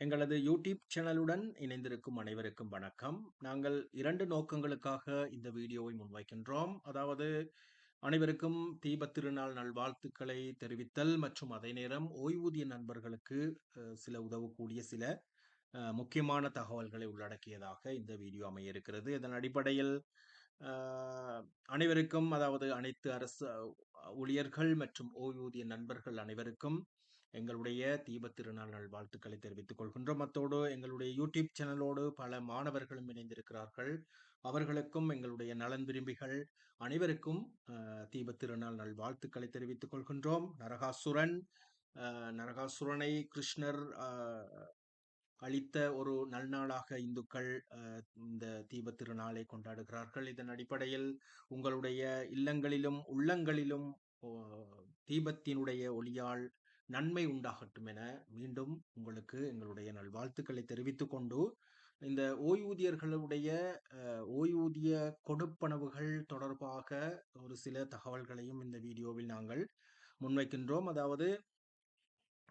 எங்களது யூடியூப் சேனலுடன் இணைந்திருக்கும் அனைவருக்கும் வணக்கம். நாங்கள் இரண்டு நோக்கங்களுக்காக இந்த வீடியோவை முன்வைக்கின்றோம். அதாவது அனைவருக்கும் தீபத் திருநாள் நல்வாழ்த்துக்களை தெரிவித்தல் மற்றும் அதே நேரம் ஓய்வூதிய நண்பர்களுக்கு சில உதவக்கூடிய சில முக்கியமான தகவல்களை உள்ளடக்கியதாக இந்த வீடியோ அமைய இருக்கிறது. இதன் அடிப்படையில் அனைவருக்கும் அதாவது அனைத்து அரசு ஊழியர்கள் மற்றும் ஓய்வூதிய நண்பர்கள் அனைவருக்கும் எங்களுடைய தீப திருநாள் நல் வாழ்த்துக்களை தெரிவித்துக் கொள்கின்றோம். அத்தோடு எங்களுடைய யூடியூப் சேனலோடு பல மாணவர்களும் இணைந்திருக்கிறார்கள். அவர்களுக்கும் எங்களுடைய நலன் விரும்பிகள் அனைவருக்கும் தீப திருநாள் நல் வாழ்த்துக்களை தெரிவித்துக் கொள்கின்றோம். நரகாசுரன் நரகாசுரனை கிருஷ்ணர் அளித்த ஒரு நல்நாளாக இந்துக்கள் இந்த தீபத் திருநாளை கொண்டாடுகிறார்கள். இதன் அடிப்படையில் உங்களுடைய இல்லங்களிலும் உள்ளங்களிலும் தீபத்தினுடைய ஒளியால் நன்மை உண்டாகட்டும் என மீண்டும் உங்களுக்கு எங்களுடைய நல்வாழ்த்துக்களை தெரிவித்துக் கொண்டு இந்த ஓய்வூதியர்களுடைய ஓய்வூதிய கொடுப்பனவுகள் தொடர்பாக ஒரு சில தகவல்களையும் இந்த வீடியோவில் நாங்கள் முன்வைக்கின்றோம். அதாவது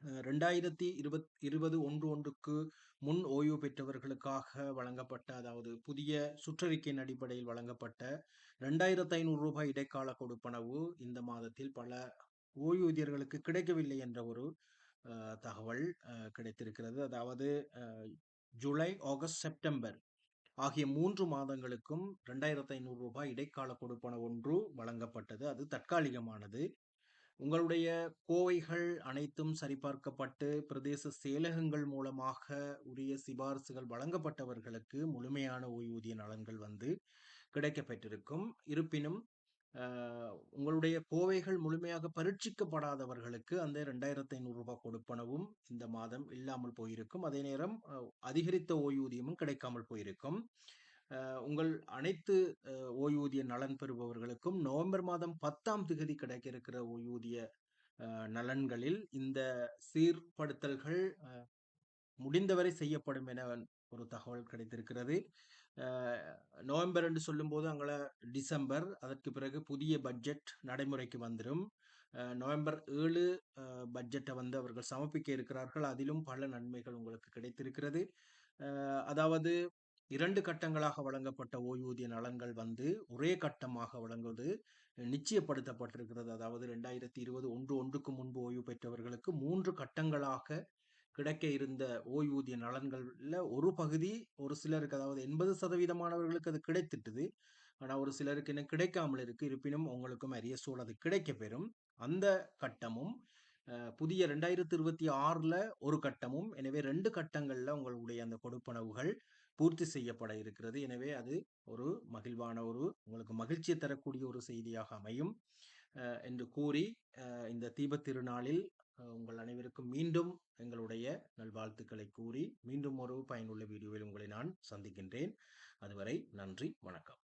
ரெண்டாயிரத்தி இருபத் இருபது ஒன்று ஒன்றுக்கு முன் ஓய்வு பெற்றவர்களுக்காக வழங்கப்பட்ட அதாவது புதிய சுற்றறிக்கையின் அடிப்படையில் வழங்கப்பட்ட ரெண்டாயிரத்து ஐநூறு ரூபாய் இடைக்கால கொடுப்பனவு இந்த மாதத்தில் பல ஓய்வூதியர்களுக்கு கிடைக்கவில்லை என்ற ஒரு தகவல் கிடைத்திருக்கிறது. அதாவது ஜூலை ஆகஸ்ட் செப்டம்பர் ஆகிய மூன்று மாதங்களுக்கும் ரெண்டாயிரத்தி ஐநூறு ரூபாய் இடைக்கால கொடுப்பன ஒன்று வழங்கப்பட்டது. அது தற்காலிகமானது. உங்களுடைய கோவைகள் அனைத்தும் சரிபார்க்கப்பட்டு பிரதேச செயலகங்கள் மூலமாக உரிய சிபாரிசுகள் வழங்கப்பட்டவர்களுக்கு முழுமையான ஓய்வூதிய நலன்கள் வந்து கிடைக்கப்பெற்றிருக்கும். இருப்பினும் உங்களுடைய கோவைகள் முழுமையாக பரீட்சிக்கப்படாதவர்களுக்கு அந்த ரெண்டாயிரத்தி ஐநூறு ரூபாய் கொடுப்பனவும் இந்த மாதம் இல்லாமல் போயிருக்கும். அதே நேரம் அதிகரித்த ஓய்வூதியமும் கிடைக்காமல் போயிருக்கும். உங்கள் அனைத்து ஓய்வூதிய நலன் பெறுபவர்களுக்கும் நவம்பர் மாதம் பத்தாம் திகதி கிடைக்க இருக்கிற ஓய்வூதிய நலன்களில் இந்த சீர்படுத்தல்கள் முடிந்தவரை செய்யப்படும் என ஒரு தகவல் கிடைத்திருக்கிறது. நவம்பர் என்று சொல்லும்போது அங்கே டிசம்பர் அதற்கு பிறகு புதிய பட்ஜெட் நடைமுறைக்கு வந்துடும் நவம்பர் ஏழு பட்ஜெட்டை வந்து அவர்கள் சமர்ப்பிக்க இருக்கிறார்கள். அதிலும் பல நன்மைகள் உங்களுக்கு கிடைத்திருக்கிறது. அதாவது இரண்டு கட்டங்களாக வழங்கப்பட்ட ஓய்வூதிய நலன்கள் வந்து ஒரே கட்டமாக வழங்குவது நிச்சயப்படுத்தப்பட்டிருக்கிறது. அதாவது ரெண்டாயிரத்தி இருபது ஒன்று ஒன்றுக்கு முன்பு ஓய்வு பெற்றவர்களுக்கு மூன்று கட்டங்களாக கிடைக்க இருந்த ஓய்வூதிய நலன்கள்ல ஒரு பகுதி ஒரு சிலருக்கு அதாவது எண்பது சதவீதமானவர்களுக்கு அது கிடைத்துட்டுது. ஆனால் ஒரு சிலருக்கு இன்னும் கிடைக்காமல் இருக்கு. இருப்பினும் உங்களுக்கும் அரிய சூழல் அது கிடைக்க பெறும். அந்த கட்டமும் புதிய ரெண்டாயிரத்தி இருபத்தி ஆறுல ஒரு கட்டமும் எனவே ரெண்டு கட்டங்கள்ல உங்களுடைய அந்த கொடுப்பனவுகள் பூர்த்தி செய்யப்பட இருக்கிறது. எனவே அது ஒரு மகிழ்வான ஒரு உங்களுக்கு மகிழ்ச்சியை தரக்கூடிய ஒரு செய்தியாக அமையும். என்று கூறி இந்த தீபத் திருநாளில் உங்கள் அனைவருக்கும் மீண்டும் எங்களுடைய நல்வாழ்த்துக்களை கூறி மீண்டும் ஒரு பயனுள்ள வீடியோவில் உங்களை நான் சந்திக்கின்றேன். அதுவரை நன்றி வணக்கம்.